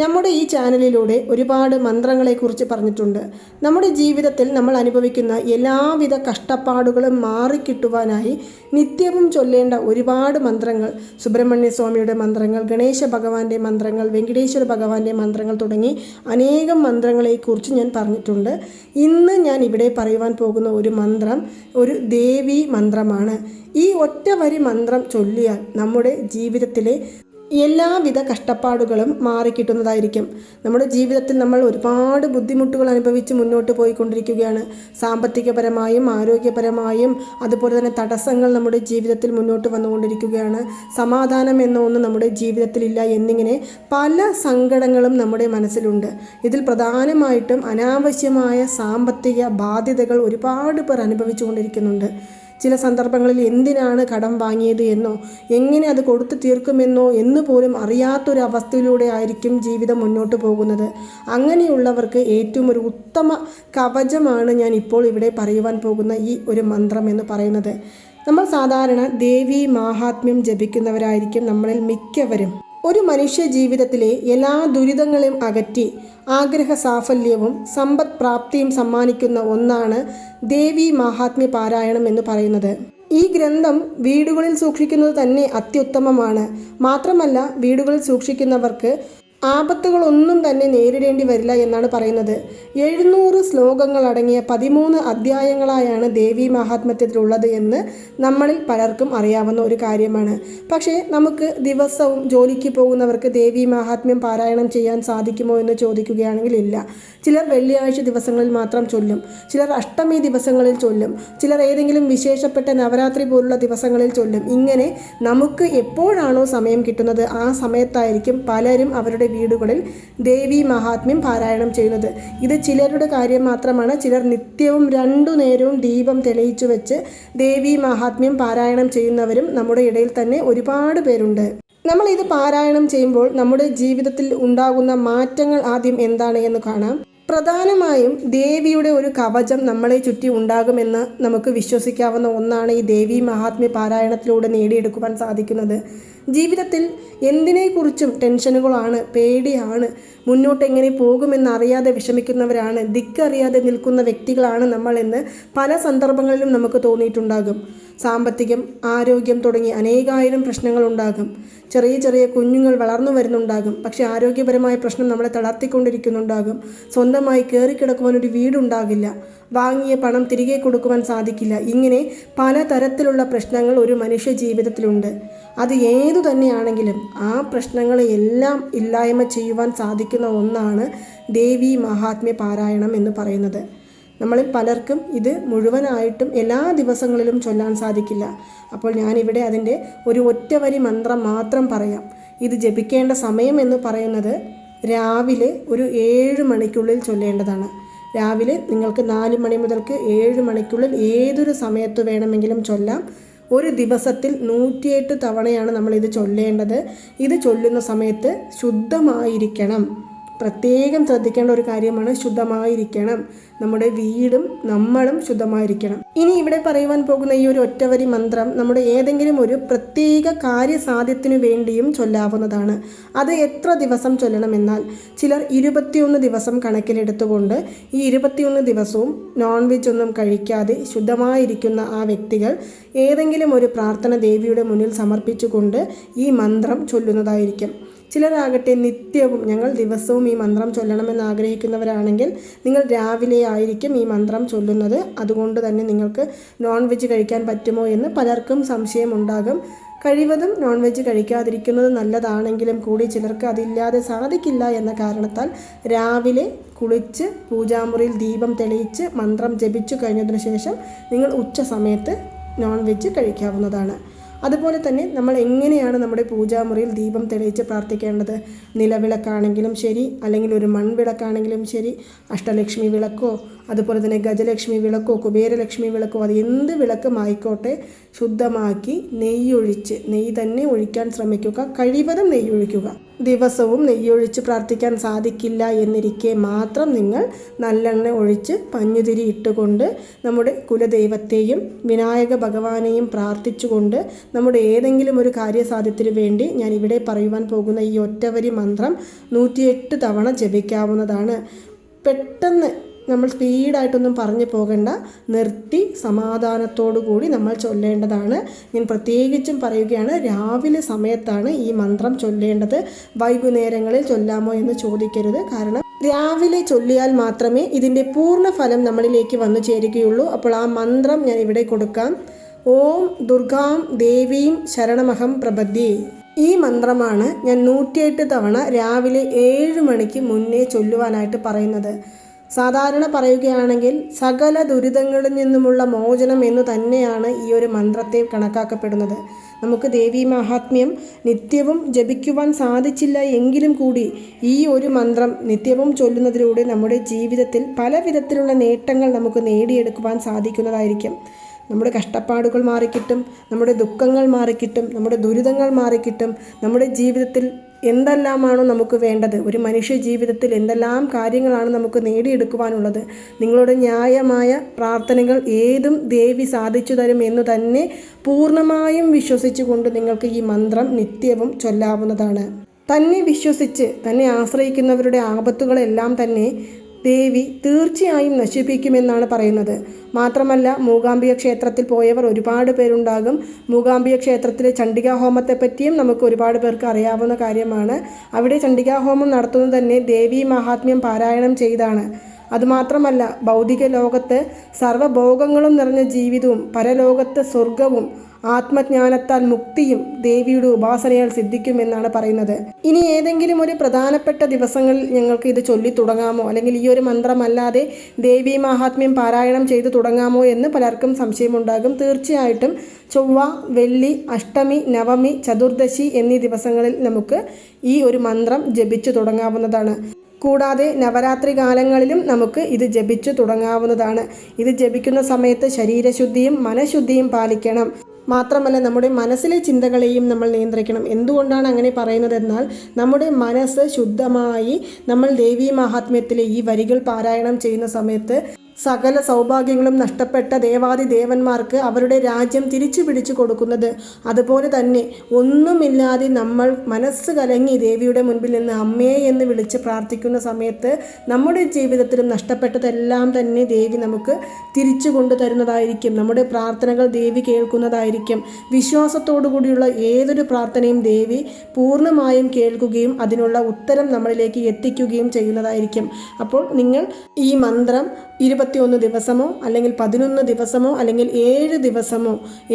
നമ്മുടെ ഈ ചാനലിലൂടെ ഒരുപാട് മന്ത്രങ്ങളെക്കുറിച്ച് പറഞ്ഞിട്ടുണ്ട്. നമ്മുടെ ജീവിതത്തിൽ നമ്മൾ അനുഭവിക്കുന്ന എല്ലാവിധ കഷ്ടപ്പാടുകളും മാറിക്കിട്ടുവാനായി നിത്യവും ചൊല്ലേണ്ട ഒരുപാട് മന്ത്രങ്ങൾ സുബ്രഹ്മണ്യ സ്വാമിയുടെ മന്ത്രങ്ങൾ ഗണേശ ഭഗവാന്റെ മന്ത്രങ്ങൾ വെങ്കടേശ്വര ഭഗവാന്റെ മന്ത്രങ്ങൾ തുടങ്ങി അനേകം മന്ത്രങ്ങളെക്കുറിച്ച് ഞാൻ പറഞ്ഞിട്ടുണ്ട്. ഇന്ന് ഞാൻ ഇവിടെ പറയുവാൻ പോകുന്ന ഒരു മന്ത്രം ഒരു ദേവി മന്ത്രമാണ്. ഈ ഒറ്റ വരി മന്ത്രം ചൊല്ലിയാൽ നമ്മുടെ ജീവിതത്തിലെ എല്ലാവിധ കഷ്ടപ്പാടുകളും മാറിക്കിട്ടുന്നതായിരിക്കും നമ്മുടെ ജീവിതത്തിൽ നമ്മൾ ഒരുപാട് ബുദ്ധിമുട്ടുകൾ അനുഭവിച്ച് മുന്നോട്ട് പോയിക്കൊണ്ടിരിക്കുകയാണ്. സാമ്പത്തികപരമായും ആരോഗ്യപരമായും അതുപോലെ തന്നെ തടസ്സങ്ങൾ നമ്മുടെ ജീവിതത്തിൽ മുന്നോട്ട് വന്നുകൊണ്ടിരിക്കുകയാണ്. സമാധാനം എന്ന ഒന്ന് നമ്മുടെ ജീവിതത്തിലില്ല എന്നിങ്ങനെ പല സങ്കടങ്ങളും നമ്മുടെ മനസ്സിലുണ്ട്. ഇതിൽ പ്രധാനമായിട്ടും അനാവശ്യമായ സാമ്പത്തിക ബാധ്യതകൾ ഒരുപാട് പേർ അനുഭവിച്ചുകൊണ്ടിരിക്കുന്നുണ്ട്. ചില സന്ദർഭങ്ങളിൽ എന്തിനാണ് കടം വാങ്ങിയത് എന്നോ എങ്ങനെ അത് കൊടുത്തു തീർക്കുമെന്നോ എന്ന് പോലും അറിയാത്തൊരു അവസ്ഥയിലൂടെ ആയിരിക്കും ജീവിതം മുന്നോട്ട് പോകുന്നത്. അങ്ങനെയുള്ളവർക്ക് ഏറ്റവും ഒരു ഉത്തമ കവചമാണ് ഞാൻ ഇപ്പോൾ ഇവിടെ പറയുവാൻ പോകുന്ന ഈ ഒരു മന്ത്രം എന്ന് പറയുന്നത്. നമ്മൾ സാധാരണ ദേവി മാഹാത്മ്യം ജപിക്കുന്നവരായിരിക്കും നമ്മളിൽ മിക്കവരും. ഒരു മനുഷ്യ ജീവിതത്തിലെ എല്ലാ ദുരിതങ്ങളെയും അകറ്റി ആഗ്രഹ സാഫല്യവും സമ്പദ് പ്രാപ്തിയും സമ്മാനിക്കുന്ന ഒന്നാണ് ദേവി മഹാത്മ്യ പാരായണം എന്ന് പറയുന്നത്. ഈ ഗ്രന്ഥം വീടുകളിൽ സൂക്ഷിക്കുന്നത് തന്നെ അത്യുത്തമമാണ്. മാത്രമല്ല വീടുകളിൽ സൂക്ഷിക്കുന്നവർക്ക് ആപത്തുകളൊന്നും തന്നെ നേരിടേണ്ടി വരില്ല എന്നാണ് പറയുന്നത്. എഴുന്നൂറ് ശ്ലോകങ്ങൾ അടങ്ങിയ പതിമൂന്ന് അധ്യായങ്ങളായാണ് ദേവി മഹാത്മത്യത്തിലുള്ളത് എന്ന് നമ്മളിൽ പലർക്കും അറിയാവുന്ന ഒരു കാര്യമാണ്. പക്ഷേ നമുക്ക് ദിവസവും ജോലിക്ക് പോകുന്നവർക്ക് ദേവി മഹാത്മ്യം പാരായണം ചെയ്യാൻ സാധിക്കുമോ എന്ന് ചോദിക്കുകയാണെങ്കിൽ ഇല്ല. ചിലർ വെള്ളിയാഴ്ച ദിവസങ്ങളിൽ മാത്രം ചൊല്ലും. ചിലർ അഷ്ടമി ദിവസങ്ങളിൽ ചൊല്ലും. ചിലർ ഏതെങ്കിലും വിശേഷപ്പെട്ട നവരാത്രി പോലുള്ള ദിവസങ്ങളിൽ ചൊല്ലും. ഇങ്ങനെ നമുക്ക് എപ്പോഴാണോ സമയം കിട്ടുന്നത് ആ സമയത്തായിരിക്കും പലരും അവരുടെ വീടുകളിൽ ദേവി മഹാത്മ്യം പാരായണം ചെയ്യുന്നത്. ഇത് ചിലരുടെ കാര്യം മാത്രമാണ്. ചിലർ നിത്യവും രണ്ടു നേരവും ദീപം തെളിയിച്ചു വെച്ച് ദേവി മഹാത്മ്യം പാരായണം ചെയ്യുന്നവരും നമ്മുടെ ഇടയിൽ തന്നെ ഒരുപാട് പേരുണ്ട്. നമ്മൾ ഇത് പാരായണം ചെയ്യുമ്പോൾ നമ്മുടെ ജീവിതത്തിൽ ഉണ്ടാകുന്ന മാറ്റങ്ങൾ ആദ്യം എന്താണ് എന്ന് കാണാം. പ്രധാനമായും ദേവിയുടെ ഒരു കവചം നമ്മളെ ചുറ്റി ഉണ്ടാകുമെന്ന് നമുക്ക് വിശ്വസിക്കാവുന്ന ഒന്നാണ് ഈ ദേവി മഹാത്മ്യ പാരായണത്തിലൂടെ നേടിയെടുക്കുവാൻ സാധിക്കുന്നത്. ജീവിതത്തിൽ എന്തിനെക്കുറിച്ചും ടെൻഷനുകളാണ് പേടിയാണ്. മുന്നോട്ട് എങ്ങനെ പോകുമെന്നറിയാതെ വിഷമിക്കുന്നവരാണ് ദിക്കറിയാതെ നിൽക്കുന്ന വ്യക്തികളാണ് നമ്മളെന്ന് പല സന്ദർഭങ്ങളിലും നമുക്ക് തോന്നിയിട്ടുണ്ടാകും. സാമ്പത്തികം ആരോഗ്യം തുടങ്ങി അനേകായിരം പ്രശ്നങ്ങൾ ഉണ്ടാകും ചെറിയ ചെറിയ കുഞ്ഞുങ്ങൾ വളർന്നു വരുന്നുണ്ടാകും. പക്ഷേ ആരോഗ്യപരമായ പ്രശ്നം നമ്മളെ തളർത്തിക്കൊണ്ടിരിക്കുന്നുണ്ടാകും. സ്വന്തമായി കയറിക്കിടക്കുവാൻ ഒരു വീടുണ്ടാകില്ല. വാങ്ങിയ പണം തിരികെ കൊടുക്കുവാൻ സാധിക്കില്ല. ഇങ്ങനെ പലതരത്തിലുള്ള പ്രശ്നങ്ങൾ ഒരു മനുഷ്യ ജീവിതത്തിലുണ്ട്. അത് ഏതു തന്നെയാണെങ്കിലും ആ പ്രശ്നങ്ങളെയെല്ലാം ഇല്ലായ്മ ചെയ്യുവാൻ സാധിക്കുന്ന ഒന്നാണ് ദേവി മഹാത്മ്യ പാരായണം എന്ന് പറയുന്നത്. നമ്മളിൽ പലർക്കും ഇത് മുഴുവനായിട്ടും എല്ലാ ദിവസങ്ങളിലും ചൊല്ലാൻ സാധിക്കില്ല. അപ്പോൾ ഞാനിവിടെ അതിന്റെ ഒരു ഒറ്റവരി മന്ത്രം മാത്രം പറയാം. ഇത് ജപിക്കേണ്ട സമയം എന്ന് പറയുന്നത് രാവിലെ ഒരു ഏഴ് മണിക്കുള്ളിൽ ചൊല്ലേണ്ടതാണ്. രാവിലെ നിങ്ങൾക്ക് നാല് മണി മുതൽക്ക് ഏഴ് മണിക്കുള്ളിൽ ഏതൊരു സമയത്ത് വേണമെങ്കിലും ചൊല്ലാം. ഒരു ദിവസത്തിൽ നൂറ്റിയെട്ട് തവണയാണ് നമ്മൾ ഇത് ചൊല്ലേണ്ടത്. ഇത് ചൊല്ലുന്ന സമയത്ത് ശുദ്ധമായിരിക്കണം. പ്രത്യേകം ശ്രദ്ധിക്കേണ്ട ഒരു കാര്യമാണ് ശുദ്ധമായിരിക്കണം. നമ്മുടെ വീടും നമ്മളും ശുദ്ധമായിരിക്കണം. ഇനി ഇവിടെ പറയുവാൻ പോകുന്ന ഈ ഒരു ഒറ്റവരി മന്ത്രം നമ്മുടെ ഏതെങ്കിലും ഒരു പ്രത്യേക കാര്യസാധ്യത്തിനു വേണ്ടിയും ചൊല്ലാവുന്നതാണ്. അത് എത്ര ദിവസം ചൊല്ലണമെന്നാൽ ചിലർ ഇരുപത്തിയൊന്ന് ദിവസം കണക്കിലെടുത്തുകൊണ്ട് ഈ ഇരുപത്തിയൊന്ന് ദിവസവും നോൺ വെജ് ഒന്നും കഴിക്കാതെ ശുദ്ധമായിരിക്കുന്ന ആ വ്യക്തികൾ ഏതെങ്കിലും ഒരു പ്രാർത്ഥന ദേവിയുടെ മുന്നിൽ സമർപ്പിച്ചുകൊണ്ട് ഈ മന്ത്രം ചൊല്ലുന്നതായിരിക്കും. ചിലരാകട്ടെ നിത്യവും ഞങ്ങൾ ദിവസവും ഈ മന്ത്രം ചൊല്ലണമെന്ന് ആഗ്രഹിക്കുന്നവരാണെങ്കിൽ നിങ്ങൾ രാവിലെ ആയിരിക്കും ഈ മന്ത്രം ചൊല്ലുന്നത്. അതുകൊണ്ട് തന്നെ നിങ്ങൾക്ക് നോൺ വെജ് കഴിക്കാൻ പറ്റുമോ എന്ന് പലർക്കും സംശയമുണ്ടാകും കഴിവതും നോൺ വെജ് കഴിക്കാതിരിക്കുന്നത് നല്ലതാണെങ്കിലും കൂടി ചിലർക്ക് അതില്ലാതെ സാധിക്കില്ല എന്ന കാരണത്താൽ രാവിലെ കുളിച്ച് പൂജാമുറിയിൽ ദീപം തെളിയിച്ച് മന്ത്രം ജപിച്ചു കഴിഞ്ഞതിന് ശേഷം നിങ്ങൾ ഉച്ച സമയത്ത് നോൺ വെജ് കഴിക്കാവുന്നതാണ്. അതുപോലെ തന്നെ നമ്മൾ എങ്ങനെയാണ് നമ്മുടെ പൂജാമുറിയിൽ ദീപം തെളിയിച്ച് പ്രാർത്ഥിക്കേണ്ടത്? നിലവിളക്കാണെങ്കിലും ശരി അല്ലെങ്കിൽ ഒരു മൺവിളക്കാണെങ്കിലും ശരി അഷ്ടലക്ഷ്മി വിളക്കോ അതുപോലെ തന്നെ ഗജലക്ഷ്മി വിളക്കോ കുബേരലക്ഷ്മി വിളക്കോ അത് എന്ത് വിളക്കുമായിക്കോട്ടെ ശുദ്ധമാക്കി നെയ്യൊഴിച്ച് നെയ്യ് തന്നെ ഒഴിക്കാൻ ശ്രമിക്കുക കഴിവതും നെയ്യൊഴിക്കുക. ദിവസവും നെയ്യൊഴിച്ച് പ്രാർത്ഥിക്കാൻ സാധിക്കില്ല എന്നിരിക്കെ മാത്രം നിങ്ങൾ നല്ലെണ്ണ ഒഴിച്ച് പഞ്ഞുതിരി ഇട്ടുകൊണ്ട് നമ്മുടെ കുലദൈവത്തെയും വിനായക ഭഗവാനെയും പ്രാർത്ഥിച്ചുകൊണ്ട് നമ്മുടെ ഏതെങ്കിലും ഒരു കാര്യസാധ്യത്തിന് വേണ്ടി ഞാൻ ഇവിടെ പറയുവാൻ പോകുന്ന ഈ ഒറ്റവരി മന്ത്രം നൂറ്റിയെട്ട് തവണ ജപിക്കാവുന്നതാണ്. പെട്ടെന്ന് നമ്മൾ സ്പീഡായിട്ടൊന്നും പറഞ്ഞു പോകേണ്ട. നിർത്തി സമാധാനത്തോടു കൂടി നമ്മൾ ചൊല്ലേണ്ടതാണ്. ഞാൻ പ്രത്യേകിച്ചും പറയുകയാണ് രാവിലെ സമയത്താണ് ഈ മന്ത്രം ചൊല്ലേണ്ടത്. വൈകുന്നേരങ്ങളിൽ ചൊല്ലാമോ എന്ന് ചോദിക്കരുത്. കാരണം രാവിലെ ചൊല്ലിയാൽ മാത്രമേ ഇതിന്റെ പൂർണ ഫലം നമ്മളിലേക്ക് വന്നു ചേരുകയുള്ളൂ. അപ്പോൾ ആ മന്ത്രം ഞാൻ ഇവിടെ കൊടുക്കാം. ഓം ദുർഗാം ദേവീം ശരണമഹം പ്രപദ്യേ. ഈ മന്ത്രമാണ് ഞാൻ നൂറ്റിയെട്ട് തവണ രാവിലെ ഏഴ് മണിക്ക് മുന്നേ ചൊല്ലുവാനായിട്ട് പറയുന്നത്. സാധാരണ പറയുകയാണെങ്കിൽ സകല ദുരിതങ്ങളിൽ നിന്നുമുള്ള മോചനം എന്ന് തന്നെയാണ് ഈ ഒരു മന്ത്രത്തെ കണക്കാക്കപ്പെടുന്നത്. നമുക്ക് ദേവി മഹാത്മ്യം നിത്യവും ജപിക്കുവാൻ സാധിച്ചില്ല എങ്കിലും കൂടി ഈ ഒരു മന്ത്രം നിത്യവും ചൊല്ലുന്നതിലൂടെ നമ്മുടെ ജീവിതത്തിൽ പല വിധത്തിലുള്ള നേട്ടങ്ങൾ നമുക്ക് നേടിയെടുക്കുവാൻ സാധിക്കുന്നതായിരിക്കും. നമ്മുടെ കഷ്ടപ്പാടുകൾ മാറിക്കിട്ടും നമ്മുടെ ദുഃഖങ്ങൾ മാറിക്കിട്ടും നമ്മുടെ ദുരിതങ്ങൾ മാറിക്കിട്ടും നമ്മുടെ ജീവിതത്തിൽ എന്തെല്ലാമാണോ നമുക്ക് വേണ്ടത്? ഒരു മനുഷ്യ ജീവിതത്തിൽ എന്തെല്ലാം കാര്യങ്ങളാണ് നമുക്ക് നേടിയെടുക്കുവാനുള്ളത്? നിങ്ങളുടെ ന്യായമായ പ്രാർത്ഥനകൾ ഏതും ദേവി സാധിച്ചു തരും എന്ന് തന്നെ പൂർണമായും വിശ്വസിച്ചുകൊണ്ട് നിങ്ങൾക്ക് ഈ മന്ത്രം നിത്യവും ചൊല്ലാവുന്നതാണ്. തന്നെ വിശ്വസിച്ച് തന്നെ ആശ്രയിക്കുന്നവരുടെ ആപത്തുകളെല്ലാം തന്നെ ദേവി തീർച്ചയായും നശിപ്പിക്കുമെന്നാണ് പറയുന്നത്. മാത്രമല്ല മൂകാംബിക ക്ഷേത്രത്തിൽ പോയവർ ഒരുപാട് പേരുണ്ടാകും. മൂകാംബിക ക്ഷേത്രത്തിലെ ചണ്ഡികാ ഹോമത്തെ പറ്റിയും നമുക്ക് ഒരുപാട് പേർക്ക് അറിയാവുന്ന കാര്യമാണ്. അവിടെ ചണ്ഡികാ ഹോമം നടത്തുന്നത് തന്നെ ദേവി മഹാത്മ്യം പാരായണം ചെയ്താണ്. അതുമാത്രമല്ല ഭൗതിക ലോകത്ത് സർവഭോഗങ്ങളും നിറഞ്ഞ ജീവിതവും പരലോകത്ത് സ്വർഗവും ആത്മജ്ഞാനത്താൽ മുക്തിയും ദേവിയുടെ ഉപാസനയാൽ സിദ്ധിക്കുമെന്നാണ് പറയുന്നത്. ഇനി ഏതെങ്കിലും ഒരു പ്രധാനപ്പെട്ട ദിവസങ്ങളിൽ ഞങ്ങൾക്ക് ഇത് ചൊല്ലി തുടങ്ങാമോ? അല്ലെങ്കിൽ ഈ ഒരു മന്ത്രമല്ലാതെ ദേവി മഹാത്മ്യം പാരായണം ചെയ്തു തുടങ്ങാമോ എന്ന് പലർക്കും സംശയമുണ്ടാകും. തീർച്ചയായിട്ടും ചൊവ്വ വെള്ളി അഷ്ടമി നവമി ചതുർദശി എന്നീ ദിവസങ്ങളിൽ നമുക്ക് ഈ ഒരു മന്ത്രം ജപിച്ചു തുടങ്ങാവുന്നതാണ്. കൂടാതെ നവരാത്രി കാലങ്ങളിലും നമുക്ക് ഇത് ജപിച്ചു തുടങ്ങാവുന്നതാണ്. ഇത് ജപിക്കുന്ന സമയത്ത് ശരീരശുദ്ധിയും മനഃശുദ്ധിയും പാലിക്കണം. മാത്രമല്ല നമ്മുടെ മനസ്സിലെ ചിന്തകളെയും നമ്മൾ നിയന്ത്രിക്കണം. എന്തുകൊണ്ടാണ് അങ്ങനെ പറയുന്നതെന്നാൽ നമ്മുടെ മനസ്സ് ശുദ്ധമായി നമ്മൾ ദേവീ മഹാത്മ്യത്തിലെ ഈ വരികൾ പാരായണം ചെയ്യുന്ന സമയത്ത് സകല സൗഭാഗ്യങ്ങളും നഷ്ടപ്പെട്ട ദേവാദി ദേവന്മാർക്ക് അവരുടെ രാജ്യം തിരിച്ചു പിടിച്ചു കൊടുക്കുന്നത്. അതുപോലെ തന്നെ ഒന്നുമില്ലാതെ നമ്മൾ മനസ്സ് കലങ്ങി ദേവിയുടെ മുൻപിൽ നിന്ന് അമ്മേ എന്ന് വിളിച്ച് പ്രാർത്ഥിക്കുന്ന സമയത്ത് നമ്മുടെ ജീവിതത്തിലും നഷ്ടപ്പെട്ടതെല്ലാം തന്നെ ദേവി നമുക്ക് തിരിച്ചു കൊണ്ടു തരുന്നതായിരിക്കും നമ്മുടെ പ്രാർത്ഥനകൾ ദേവി കേൾക്കുന്നതായിരിക്കും. വിശ്വാസത്തോടു കൂടിയുള്ള ഏതൊരു പ്രാർത്ഥനയും ദേവി പൂർണമായും കേൾക്കുകയും അതിനുള്ള ഉത്തരം നമ്മളിലേക്ക് എത്തിക്കുകയും ചെയ്യുന്നതായിരിക്കും. അപ്പോൾ നിങ്ങൾ ഈ മന്ത്രം ഇരുപത്തിയൊന്ന് ദിവസമോ അല്ലെങ്കിൽ പതിനൊന്ന് ദിവസമോ അല്ലെങ്കിൽ ഏഴ് ദിവസമോ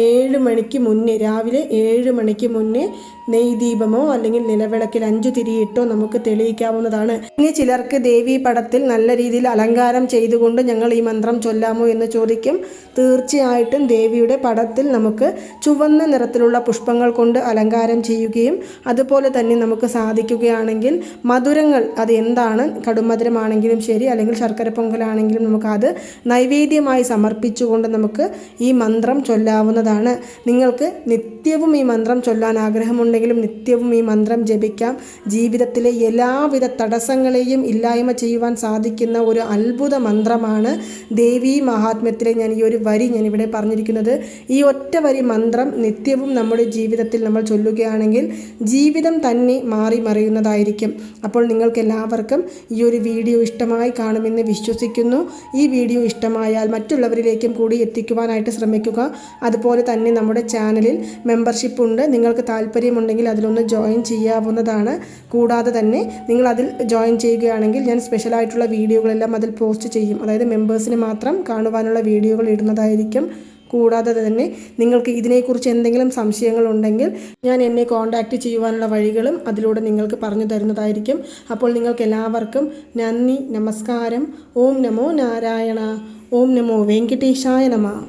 ഏഴ് മണിക്ക് മുന്നേ രാവിലെ ഏഴ് മണിക്ക് മുന്നേ നെയ്ദീപമോ അല്ലെങ്കിൽ നിലവിളക്കിൽ അഞ്ചു തിരിയിട്ടോ നമുക്ക് തെളിയിക്കാവുന്നതാണ്. ഇനി ചിലർക്ക് ദേവി പടത്തിൽ നല്ല രീതിയിൽ അലങ്കാരം ചെയ്തുകൊണ്ട് ഞങ്ങൾ ഈ മന്ത്രം ചൊല്ലാമോ എന്ന് ചോദിക്കും. തീർച്ചയായിട്ടും ദേവിയുടെ പടത്തിൽ നമുക്ക് ചുവന്ന നിറത്തിലുള്ള പുഷ്പങ്ങൾ കൊണ്ട് അലങ്കാരം ചെയ്യുകയും അതുപോലെ തന്നെ നമുക്ക് സാധിക്കുകയാണെങ്കിൽ മധുരങ്ങൾ അത് എന്താണ്? കടുമധുരമാണെങ്കിലും ശരി അല്ലെങ്കിൽ ശർക്കര പൊങ്കലാണെങ്കിലും നമുക്കത് നൈവേദ്യമായി സമർപ്പിച്ചുകൊണ്ട് നമുക്ക് ഈ മന്ത്രം ചൊല്ലാവുന്നതാണ്. നിങ്ങൾക്ക് നിത്യവും ഈ മന്ത്രം ചൊല്ലാൻ ആഗ്രഹമുണ്ടെങ്കിലും നിത്യവും ഈ മന്ത്രം ജപിക്കാം. ജീവിതത്തിലെ എല്ലാവിധ തടസ്സങ്ങളെയും ഇല്ലായ്മ ചെയ്യുവാൻ സാധിക്കുന്ന ഒരു അത്ഭുത മന്ത്രമാണ് ദേവി മഹാത്മ്യത്തിലെ ഞാൻ ഈ ഒരു വരി ഞാൻ ഇവിടെ പറഞ്ഞിരിക്കുന്നത്. ഈ ഒറ്റ വരി മന്ത്രം നിത്യവും നമ്മുടെ ജീവിതത്തിൽ നമ്മൾ ചൊല്ലുകയാണെങ്കിൽ ജീവിതം തന്നെ മാറി മറിയുന്നതായിരിക്കും. അപ്പോൾ നിങ്ങൾക്ക് എല്ലാവർക്കും ഈ ഒരു വീഡിയോ ഇഷ്ടമായി കാണുമെന്ന് വിശ്വസിക്കുന്നു. ഈ വീഡിയോ ഇഷ്ടമായാൽ മറ്റുള്ളവരിലേക്കും കൂടി എത്തിക്കുവാനായിട്ട് ശ്രമിക്കുക. അതുപോലെ തന്നെ നമ്മുടെ ചാനലിൽ മെമ്പർഷിപ്പ് ഉണ്ട്. നിങ്ങൾക്ക് താല്പര്യമുണ്ടെങ്കിൽ അതിലൊന്ന് ജോയിൻ ചെയ്യാവുന്നതാണ്. കൂടാതെ തന്നെ നിങ്ങൾ അതിൽ ജോയിൻ ചെയ്യുകയാണെങ്കിൽ ഞാൻ സ്പെഷ്യലായിട്ടുള്ള വീഡിയോകളെല്ലാം അതിൽ പോസ്റ്റ് ചെയ്യും. അതായത് മെമ്പേഴ്സിന് മാത്രം കാണുവാനുള്ള വീഡിയോകൾ ഇടുന്നതായിരിക്കും. കൂടാതെ തന്നെ നിങ്ങൾക്ക് ഇതിനെക്കുറിച്ച് എന്തെങ്കിലും സംശയങ്ങളുണ്ടെങ്കിൽ ഞാൻ എന്നെ കോൺടാക്റ്റ് ചെയ്യുവാനുള്ള വഴികളും അതിലൂടെ നിങ്ങൾക്ക് പറഞ്ഞു തരുന്നതായിരിക്കും. അപ്പോൾ നിങ്ങൾക്ക് എല്ലാവർക്കും നന്ദി നമസ്കാരം. ഓം നമോ നാരായണ. ഓം നമോ വെങ്കിട്ടേശായ നമ.